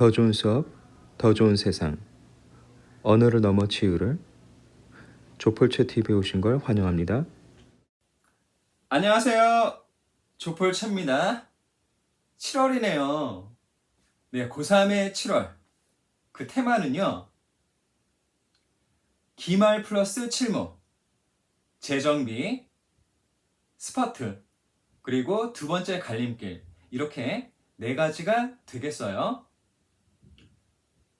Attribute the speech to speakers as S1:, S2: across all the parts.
S1: 더 좋은 수업, 더 좋은 세상. 언어를 넘어 치유를 조폴채 TV에 오신 걸 환영합니다.
S2: 안녕하세요. 조폴채입니다. 7월이네요. 네, 고3의 7월. 그 테마는요. 기말 플러스 칠모, 재정비, 스퍼트, 그리고 두 번째 갈림길. 이렇게 네 가지가 되겠어요.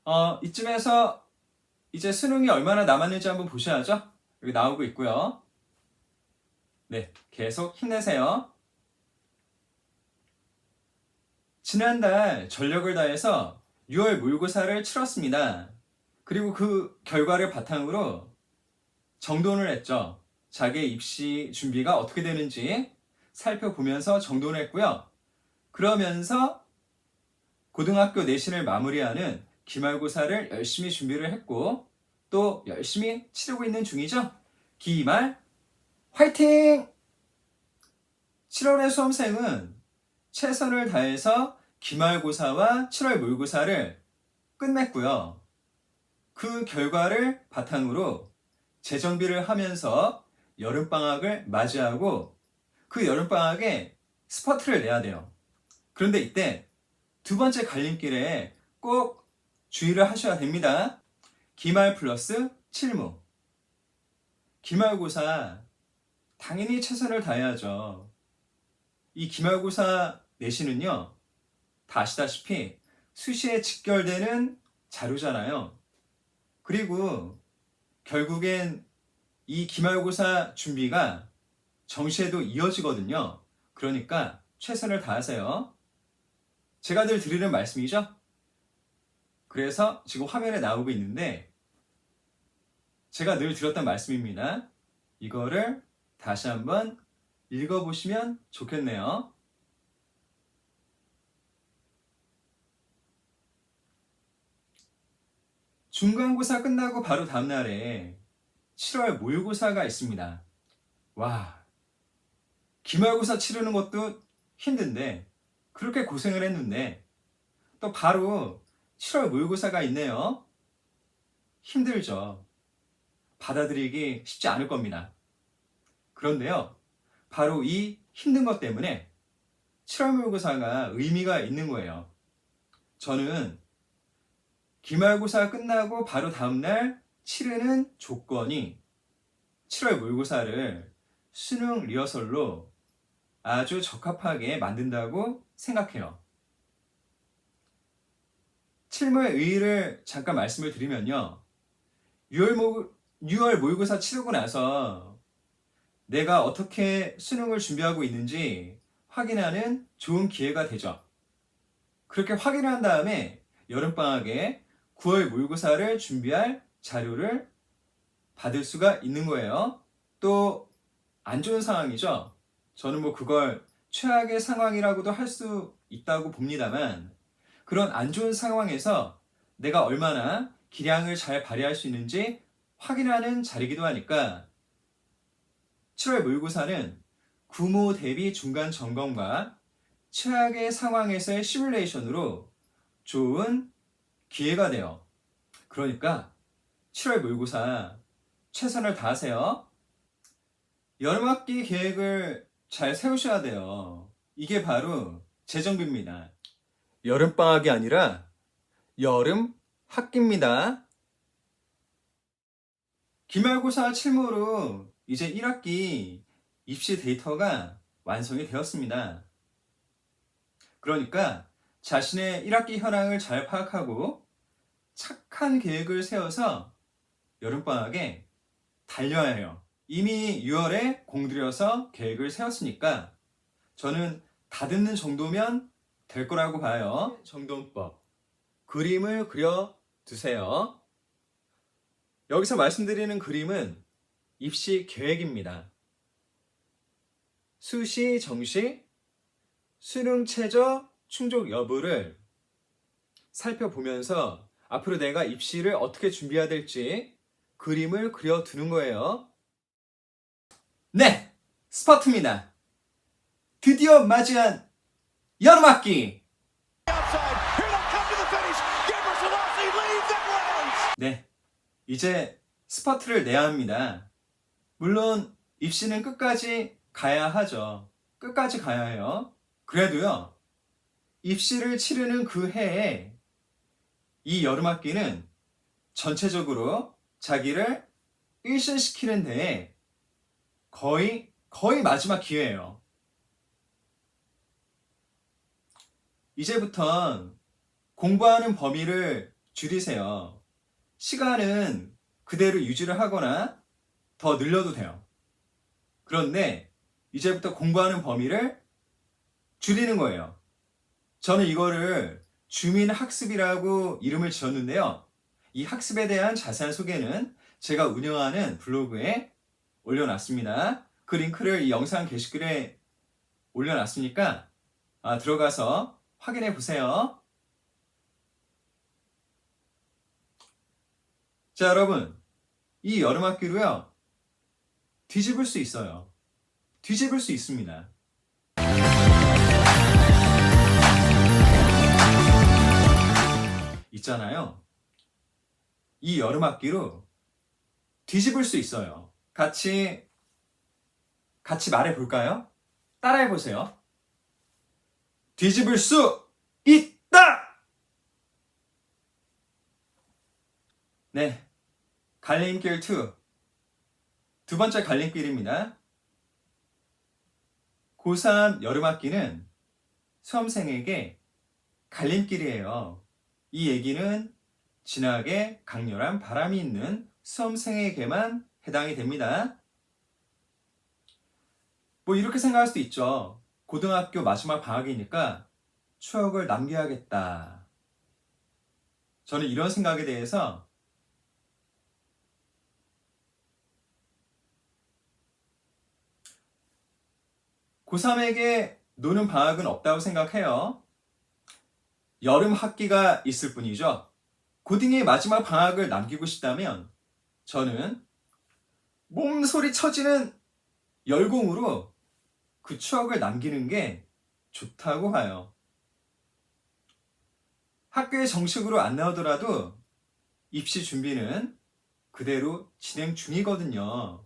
S2: 어, 이쯤에서 이제 수능이 얼마나 남았는지 한번 보셔야죠. 여기 나오고 있고요. 네, 계속 힘내세요. 지난달 전력을 다해서 6월 모의고사를 치렀습니다. 그리고 그 결과를 바탕으로 정돈을 했죠. 자기의 입시 준비가 어떻게 되는지 살펴보면서 정돈을 했고요. 그러면서 고등학교 내신을 마무리하는 기말고사를 열심히 준비를 했고 또 열심히 치르고 있는 중이죠. 기말 화이팅! 7월의 수험생은 최선을 다해서 기말고사와 7월 모의고사를 끝냈고요. 그 결과를 바탕으로 재정비를 하면서 여름방학을 맞이하고 그 여름방학에 스퍼트를 내야 돼요. 그런데 이때 두 번째 갈림길에 꼭 주의를 하셔야 됩니다. 기말 플러스 칠무. 기말고사 당연히 최선을 다해야죠. 이 기말고사 내신은요, 다 아시다시피 수시에 직결되는 자료잖아요. 그리고 결국엔 이 기말고사 준비가 정시에도 이어지거든요. 그러니까 최선을 다하세요. 제가 늘 드리는 말씀이죠. 그래서 지금 화면에 나오고 있는데 제가 늘 드렸던 말씀입니다. 이거를 다시 한번 읽어보시면 좋겠네요. 중간고사 끝나고 바로 다음날에 7월 모의고사가 있습니다. 와, 기말고사 치르는 것도 힘든데, 그렇게 고생을 했는데, 또 바로 7월 모의고사가 있네요. 힘들죠. 받아들이기 쉽지 않을 겁니다. 그런데요, 바로 이 힘든 것 때문에 7월 모의고사가 의미가 있는 거예요. 저는 기말고사 끝나고 바로 다음날 치르는 조건이 7월 모의고사를 수능 리허설로 아주 적합하게 만든다고 생각해요. 7월 의의를 잠깐 말씀을 드리면요. 6월, 모, 6월 모의고사 치르고 나서 내가 어떻게 수능을 준비하고 있는지 확인하는 좋은 기회가 되죠. 그렇게 확인을 한 다음에 여름방학에 9월 모의고사를 준비할 자료를 받을 수가 있는 거예요. 또 안 좋은 상황이죠. 저는 뭐 그걸 최악의 상황이라고도 할 수 있다고 봅니다만 그런 안 좋은 상황에서 내가 얼마나 기량을 잘 발휘할 수 있는지 확인하는 자리이기도 하니까 7월 모의고사는 구모 대비 중간 점검과 최악의 상황에서의 시뮬레이션으로 좋은 기회가 돼요. 그러니까 7월 모의고사 최선을 다하세요. 여름학기 계획을 잘 세우셔야 돼요. 이게 바로 재정비입니다. 여름방학이 아니라 여름 학기입니다. 기말고사 칠모로 이제 1학기 입시 데이터가 완성이 되었습니다. 그러니까 자신의 1학기 현황을 잘 파악하고 착한 계획을 세워서 여름방학에 달려야 해요. 이미 6월에 공들여서 계획을 세웠으니까 저는 다듬는 정도면 될 거라고 봐요. 정돈법. 그림을 그려 두세요. 여기서 말씀드리는 그림은 입시 계획입니다. 수시, 정시, 수능 최저 충족 여부를 살펴보면서 앞으로 내가 입시를 어떻게 준비해야 될지 그림을 그려두는 거예요. 네! 스퍼트입니다. 드디어 맞이한 여름학기.
S3: 네
S2: 이제 스파트를 내야 합니다. 물론 입시는 끝까지 가야 하죠. 끝까지 가야 해요. 그래도요 입시를 치르는 그 해에 이 여름학기는 전체적으로 자기를 일신시키는 데에 거의 거의 마지막 기회예요. 이제부턴 공부하는 범위를 줄이세요. 시간은 그대로 유지를 하거나 더 늘려도 돼요. 그런데 이제부터 공부하는 범위를 줄이는 거예요. 저는 이거를 주민 학습이라고 이름을 지었는데요. 이 학습에 대한 자세한 소개는 제가 운영하는 블로그에 올려놨습니다. 그 링크를 이 영상 게시글에 올려놨으니까 아, 들어가서 확인해 보세요. 자, 여러분. 이 여름학기로요. 뒤집을 수 있어요. 뒤집을 수 있습니다. 있잖아요. 이 여름학기로 뒤집을 수 있어요. 같이, 같이 말해 볼까요? 따라해 보세요. 뒤집을 수 있다! 네. 갈림길 2. 두 번째 갈림길입니다. 고3 여름학기는 수험생에게 갈림길이에요. 이 얘기는 진하게 강렬한 바람이 있는 수험생에게만 해당이 됩니다. 뭐 이렇게 생각할 수도 있죠. 고등학교 마지막 방학이니까 추억을 남겨야겠다. 저는 이런 생각에 대해서 고3에게 노는 방학은 없다고 생각해요. 여름 학기가 있을 뿐이죠. 고딩의 마지막 방학을 남기고 싶다면 저는 몸소리 쳐지는 열공으로 그 추억을 남기는 게 좋다고 봐요. 학교에 정식으로 안 나오더라도 입시 준비는 그대로 진행 중이거든요.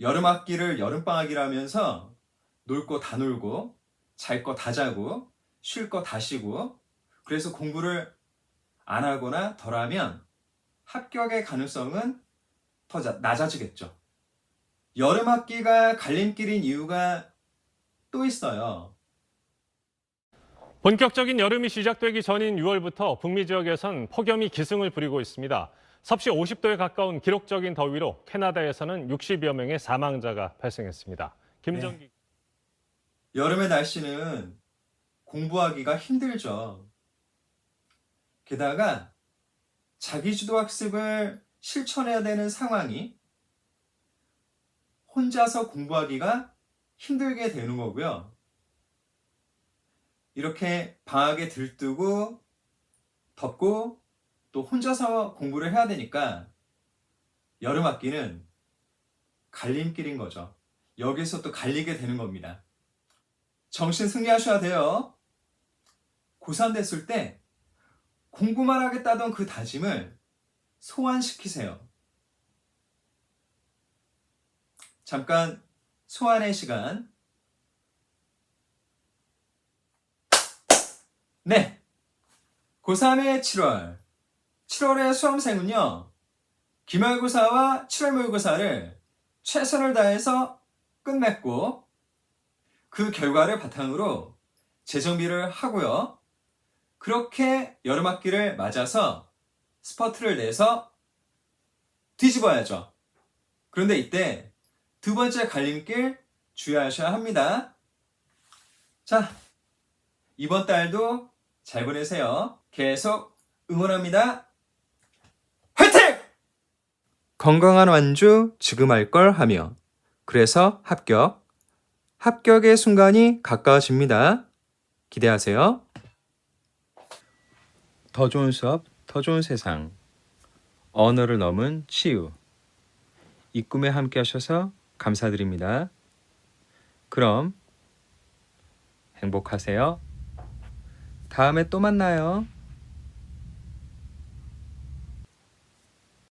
S2: 여름 학기를 여름 방학이라면서 놀 거 다 놀고 잘 거 다 자고 쉴 거 다 쉬고 그래서 공부를 안 하거나 덜 하면 합격의 가능성은 더 자- 낮아지겠죠. 여름 학기가 갈림길인 이유가 또 있어요.
S3: 본격적인 여름이 시작되기 전인 6월부터 북미 지역에선 폭염이 기승을 부리고 있습니다. 섭씨 50도에 가까운 기록적인 더위로 캐나다에서는 60여 명의 사망자가 발생했습니다. 김정기
S2: 여름의 날씨는 공부하기가 힘들죠. 게다가 자기주도 학습을 실천해야 되는 상황이 혼자서 공부하기가 힘들게 되는 거고요. 이렇게 방학에 들뜨고 덥고 또 혼자서 공부를 해야 되니까 여름 학기는 갈림길인 거죠. 여기서 또 갈리게 되는 겁니다. 정신 승리하셔야 돼요. 고3 됐을 때 공부만 하겠다던 그 다짐을 소환시키세요. 잠깐 소환의 시간. 네. 고3의 7월. 7월의 수험생은요, 기말고사와 7월 모의고사를 최선을 다해서 끝맺고 그 결과를 바탕으로 재정비를 하고요. 그렇게 여름학기를 맞아서 스퍼트를 내서 뒤집어야죠. 그런데 이때 두 번째 갈림길 주의하셔야 합니다. 자, 이번 달도 잘 보내세요. 계속 응원합니다. 화이팅!
S1: 건강한 완주 지금 할 걸 하며 그래서 합격. 합격의 순간이 가까워집니다. 기대하세요. 더 좋은 수업, 더 좋은 세상. 언어를 넘은 치유. 이 꿈에 함께 하셔서 감사드립니다. 그럼 행복하세요. 다음에 또 만나요.